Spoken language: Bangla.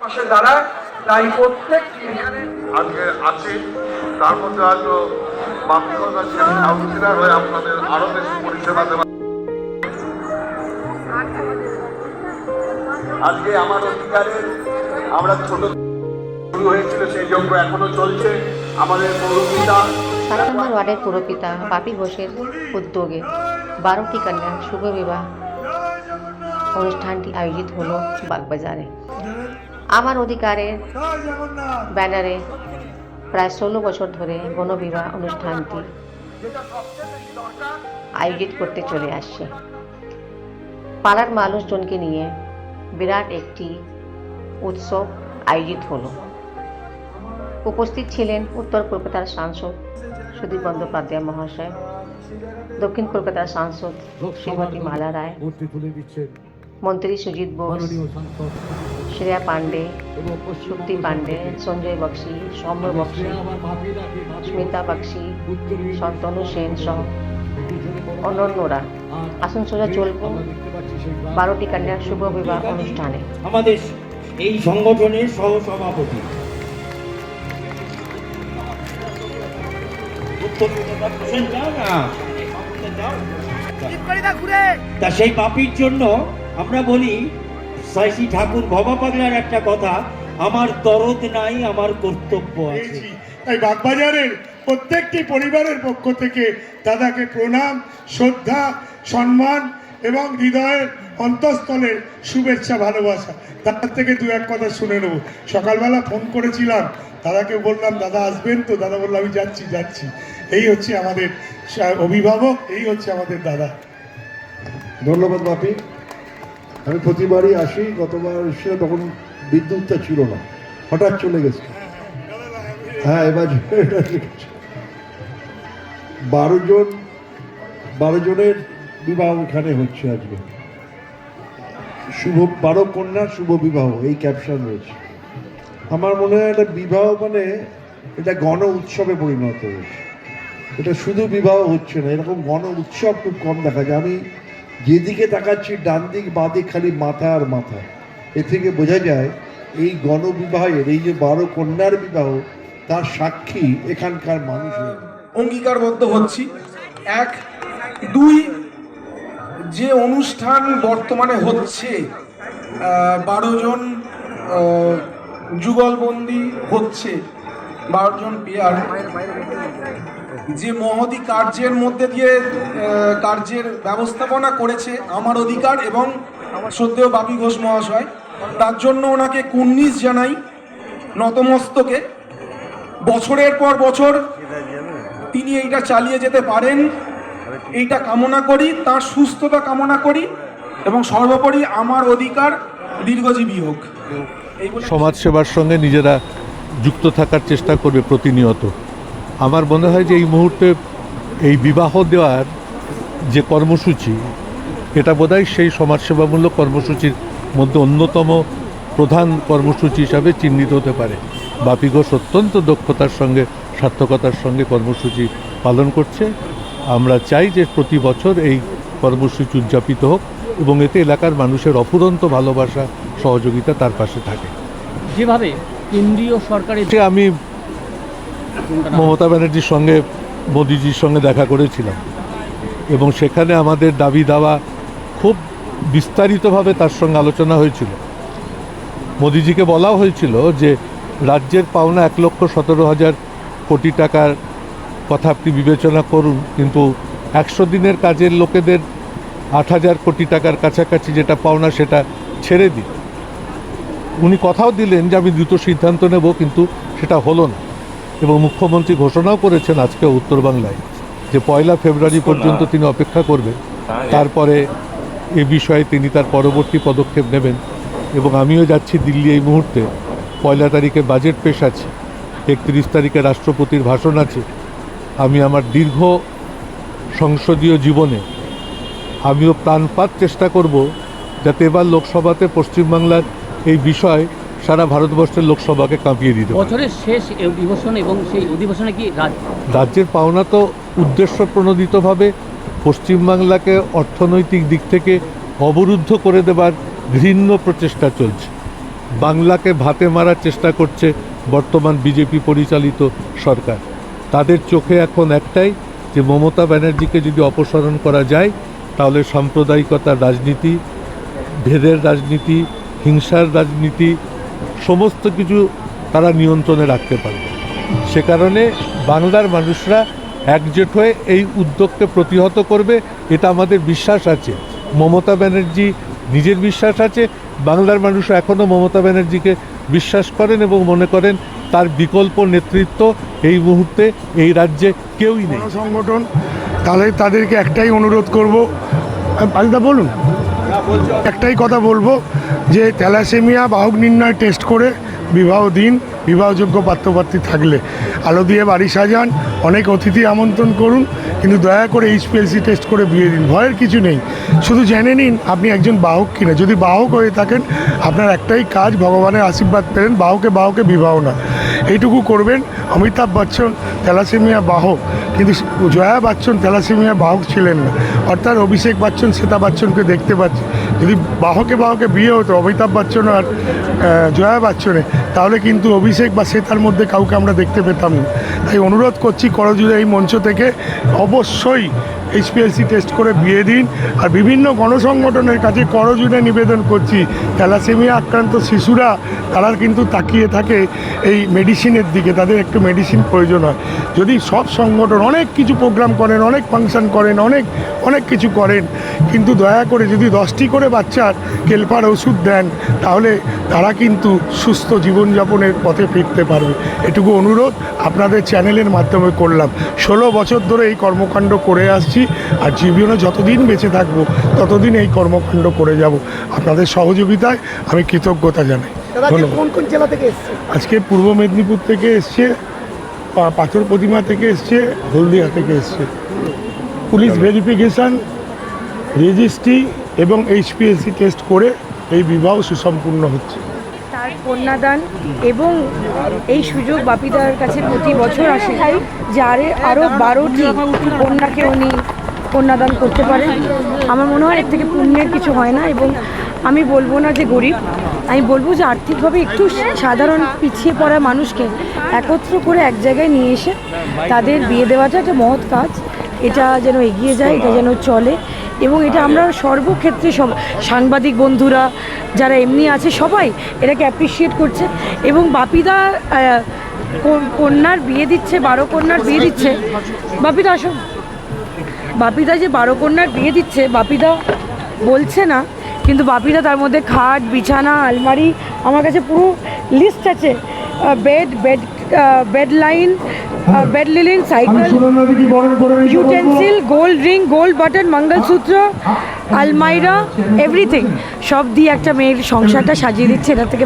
পাশে দাঁড়ায়, তাই প্রত্যেকটি এখানে আজকে তার মধ্যে হয়ে আপনাদের আরও বেশি পরিষেবা দেওয়া আজকে আমার অধিকারের আমরা ছোট শুরু হয়েছিল, সেই যজ্ঞ এখনও চলছে। আমাদের পৌরপিতা নম্বর ওয়ার্ডের পুরপিতা বাপি ঘোষের উদ্যোগে বারোটি কন্যা শুভ বিবাহ অনুষ্ঠানটি আয়োজিত হলো বাগবাজারে। আমার অধিকারের ব্যানারে প্রায় ষোলো বছর ধরে গণবিবাহ অনুষ্ঠানটি আয়োজিত করতে চলে আসছে। পাড়ার মানুষজনকে নিয়ে বিরাট একটি উৎসব আয়োজিত হলো। উপস্থিত ছিলেন উত্তর কলকাতার সাংসদ সুদীপ বন্দ্যোপাধ্যায় মহাশয় দক্ষিণ কলকাতার সাংসদ শ্রীমতী মালা রায় মন্ত্রী সুজিত বোস শ্রেয়া পাণ্ডে শক্তি পাণ্ডে সঞ্জয় বক্সি সৌম্য বক্সি স্মিতা বক্সি শন্তনু সেন সহ অনন্যরা। আসুন সোজা চলব। বারোটি কন্যার শুভ বিবাহ অনুষ্ঠানে। আমাদের এই সংগঠনের সহসভাপতি। তা সেই পাপির জন্য আমরা বলি সাইসি ঠাকুর ভবা পাগলার একটা কথা আমার দরদ নাই আমার কর্তব্য আছে। তাই বাগবাজারের প্রত্যেকটি পরিবারের পক্ষ থেকে দাদাকে প্রণাম শ্রদ্ধা সম্মান এবং হৃদয়ের অন্তঃস্থলের শুভেচ্ছা ভালোবাসা। তার থেকে দু এক কথা শুনে নেব। সকালবেলা ফোন করেছিলাম দাদাকে বললাম দাদা আসবেন তো? দাদা বলল আমি যাচ্ছি যাচ্ছি। এই হচ্ছে আমাদের অভিভাবক এই হচ্ছে আমাদের দাদা। ধন্যবাদ বাপি। আমি প্রতিবারই আসি, গতবার এসে তখন বিদ্যুৎটা ছিল না। হঠাৎ চলে গেছে। হ্যাঁ এবার বারো জন, বারো জনের বিবাহ এখানে হচ্ছে আজকে। শুভ, বারো কন্যা শুভ বিবাহ, এই ক্যাপশন রয়েছে। আমার মনে হয় এটা বিবাহ মানে এটা গণ উৎসবে পরিণত হয়েছে। এটা শুধু বিবাহ হচ্ছে না, এরকম গণ উৎসব খুব কম দেখা যায়। আমি যেদিকে তাকাচ্ছি ডান দিক বাঁ দিক খালি মাথা আর মাথা এ থেকে বোঝা যায়, এই গণবিবাহের, এই যে বারো কন্যার বিবাহ, তার সাক্ষী এখানকার মানুষ অঙ্গীকারবদ্ধ হচ্ছি। এক, দুই, যে অনুষ্ঠান বর্তমানে হচ্ছে বারো জন যুগলবন্দি হচ্ছে বারো জন পেয়ার। যে মহতি কার্যের মধ্যে দিয়ে কার্যের ব্যবস্থাপনা করেছে আমার অধিকার এবং শ্রদ্ধেয় বাপি ঘোষ মহাশয়, তার জন্য ওনাকে কুর্নিশ জানাই নতমস্তকে। বছরের পর বছর তিনি এইটা চালিয়ে যেতে পারেন, এইটা কামনা করি, তার সুস্থতা কামনা করি এবং সর্বোপরি আমার অধিকার দীর্ঘজীবী হোক। সমাজসেবার সঙ্গে নিজেরা যুক্ত থাকার চেষ্টা করবে প্রতিনিয়ত। আমার মনে হয় যে এই মুহূর্তে এই বিবাহ দেওয়ার যে কর্মসূচি, এটা বোধহয় সেই সমাজসেবামূলক কর্মসূচির মধ্যে অন্যতম প্রধান কর্মসূচি হিসাবে চিহ্নিত হতে পারে। বাপি ঘোষ অত্যন্ত দক্ষতার সঙ্গে, সার্থকতার সঙ্গে কর্মসূচি পালন করছে। আমরা চাই যে প্রতি বছর এই কর্মসূচি উদযাপিত হোক এবং এতে এলাকার মানুষের অফুরন্ত ভালোবাসা, সহযোগিতা তার পাশে থাকে। যেভাবে কেন্দ্রীয় সরকারের আমি মমতা ব্যানার্জির সঙ্গে মোদিজির সঙ্গে দেখা করেছিলাম। এবং সেখানে আমাদের দাবি দাওয়া খুব বিস্তারিতভাবে তার সঙ্গে আলোচনা হয়েছিল। মোদিজিকে বলাও হয়েছিল যে রাজ্যের পাওনা এক লক্ষ সতেরো হাজার কোটি টাকার কথা আপনি বিবেচনা করুন কিন্তু একশো দিনের কাজের লোকেদের আট হাজার কোটি টাকার কাছাকাছি যেটা পাওনা সেটা ছেড়ে দিন। উনি কথাও দিলেন যে আমি দ্রুত সিদ্ধান্ত নেব কিন্তু সেটা হলো না। এবং মুখ্যমন্ত্রী ঘোষণাও করেছেন আজকে উত্তর বাংলায় যে পয়লা ফেব্রুয়ারি পর্যন্ত তিনি অপেক্ষা করবেন। তারপরে এ বিষয়ে তিনি তার পরবর্তী পদক্ষেপ নেবেন। এবং আমিও যাচ্ছি দিল্লি এই মুহূর্তে। পয়লা তারিখে বাজেট পেশ আছে একত্রিশ তারিখে রাষ্ট্রপতির ভাষণ আছে। আমি আমার দীর্ঘ সংসদীয় জীবনে আমিও প্রাণপাত চেষ্টা করব যাতে এবার লোকসভাতে পশ্চিমবাংলার এই বিষয় সারা ভারতবর্ষের লোকসভাকে কাঁপিয়ে দিতে বছরের শেষ অধিবেশন এবং সেই অধিবেশনে কি রাজ্যের পাওনা তো উদ্দেশ্য প্রণোদিতভাবে পশ্চিমবাংলাকে অর্থনৈতিক দিক থেকে অবরুদ্ধ করে দেবার ঘৃণ্য প্রচেষ্টা চলছে। বাংলাকে ভাতে মারার চেষ্টা করছে বর্তমান বিজেপি পরিচালিত সরকার। তাদের চোখে এখন একটাই যে মমতা ব্যানার্জিকে যদি অপসারণ করা যায় তাহলে সাম্প্রদায়িকতার রাজনীতি ভেদের রাজনীতি হিংসার রাজনীতি, সমস্ত কিছু তারা নিয়ন্ত্রণে রাখতে পারবে। সে কারণে বাংলার মানুষরা একজোট হয়ে এই উদ্যোগকে প্রতিহত করবে, এটা আমাদের বিশ্বাস আছে। মমতা ব্যানার্জি নিজের বিশ্বাস আছে, বাংলার মানুষ এখনও মমতা ব্যানার্জিকে বিশ্বাস করেন এবং মনে করেন তার বিকল্প নেতৃত্ব এই মুহূর্তে এই রাজ্যে কেউই নেই। সংগঠন তাহলে তাদেরকে একটাই অনুরোধ করব পালিদা বলুন। একটাই কথা বলব যে থ্যালাসেমিয়া, বাহক নির্ণয় টেস্ট করে বিবাহ দিন, বিবাহযোগ্য পাত্রপাত্রী থাকলে। আলো দিয়ে বাড়ি সাজান, অনেক অতিথি আমন্ত্রণ করুন, কিন্তু দয়া করে এইচপিএলসি টেস্ট করে বিয়ে দিন, ভয়ের কিছু নেই। শুধু জেনে নিন, আপনি একজন বাহক কিনা। যদি বাহক হয়ে থাকেন, আপনার একটাই কাজ, ভগবানের আশীর্বাদ পেলেন, বাহকে বাহকে বিবাহ না। এইটুকু করবেন, অমিতাভ বচ্চন থ্যালাসেমিয়া বাহক, কিন্তু জয়া বাচ্চন থ্যালাসেমিয়া বাহক ছিলেন না। অর্থাৎ অভিষেক বাচ্চন, শ্বেতা বাচ্চনকে দেখতে পাচ্ছি। যদি বাহকে বাহকে বিয়ে হতো, অমিতাভ বচ্চন আর জয়া বাচ্চনে, তাহলে কিন্তু অভিষেক বা শ্বেতার মধ্যে কাউকে আমরা দেখতে পেতাম না। তাই অনুরোধ করছি করজুড়ে এই মঞ্চ থেকে অবশ্যই এইচপিএলসি টেস্ট করে বিয়ে দিন আর বিভিন্ন গণসংগঠনের কাছে করজুড়ে নিবেদন করছি। থ্যালাসেমিয়া আক্রান্ত শিশুরা, তারা কিন্তু তাকিয়ে থাকে এই মেডিসিনের দিকে, তাদের একটু মেডিসিন প্রয়োজন হয়। যদি সব সংগঠন অনেক কিছু প্রোগ্রাম করেন, অনেক ফাংশন করেন, অনেক অনেক কিছু করেন, কিন্তু দয়া করে যদি দশটি করে বাচ্চার কেলপার ওষুধ দেন, তাহলে তারা কিন্তু সুস্থ জীবনযাপনের পথে ফিরতে পারবে। এটুকু অনুরোধ, আপনাদের চ্যানেলের মাধ্যমে করলাম। ষোলো বছর ধরে এই কর্মকাণ্ড করে আসছি। আর জীবনে যতদিন বেঁচে থাকব ততদিন এই কর্মকাণ্ড করে যাব। আপনাদের সহযোগিতায় আমি কৃতজ্ঞতা জানাই। কোন কোন জেলা থেকে এসছে? আজকে পূর্ব মেদিনীপুর থেকে এসছে পা- পাথর প্রতিমা থেকে এসছে হলদিয়া থেকে এসছে। পুলিশ ভেরিফিকেশান রেজিস্ট্রি এবং এইচপিএসসি টেস্ট করে এই বিবাহ সুসম্পূর্ণ হচ্ছে। কন্যাদান এবং এই সুযোগ বাপিদার কাছে প্রতি বছর আসে, যারে আরও বারোটি কন্যাকে উনি কন্যাদান করতে পারেন। আমার মনে হয় এর থেকে পুণ্যের কিছু হয় না এবং আমি বলব না যে গরিব, আমি বলব যে আর্থিকভাবে একটু সাধারণ পিছিয়ে পড়া মানুষকে একত্র করে এক জায়গায় নিয়ে এসে তাদের বিয়ে দেওয়াটা একটা মহৎ কাজ। এটা যেন এগিয়ে যায়, এটা যেন চলে এবং এটা আমরা সর্বক্ষেত্রে সব সাংবাদিক বন্ধুরা যারা এমনি আছে সবাই এটাকে অ্যাপ্রিসিয়েট করছে এবং বাপিদা কন্যার বিয়ে দিচ্ছে, বারো কন্যার বিয়ে দিচ্ছে। বাপিদা, আসো। বাপিদা যে বারো কন্যার বিয়ে দিচ্ছে, বাপিদা বলছে না, কিন্তু বাপিদা তার মধ্যে খাট, বিছানা, আলমারি, আমার কাছে পুরো লিস্ট আছে। Bed bed bed line bed linen cycle utensil gold ring gold button mangalsutra আলমাইরা everything সব দিয়ে একটা মেয়ের সংসারটা সাজিয়ে দিচ্ছে এটা থেকে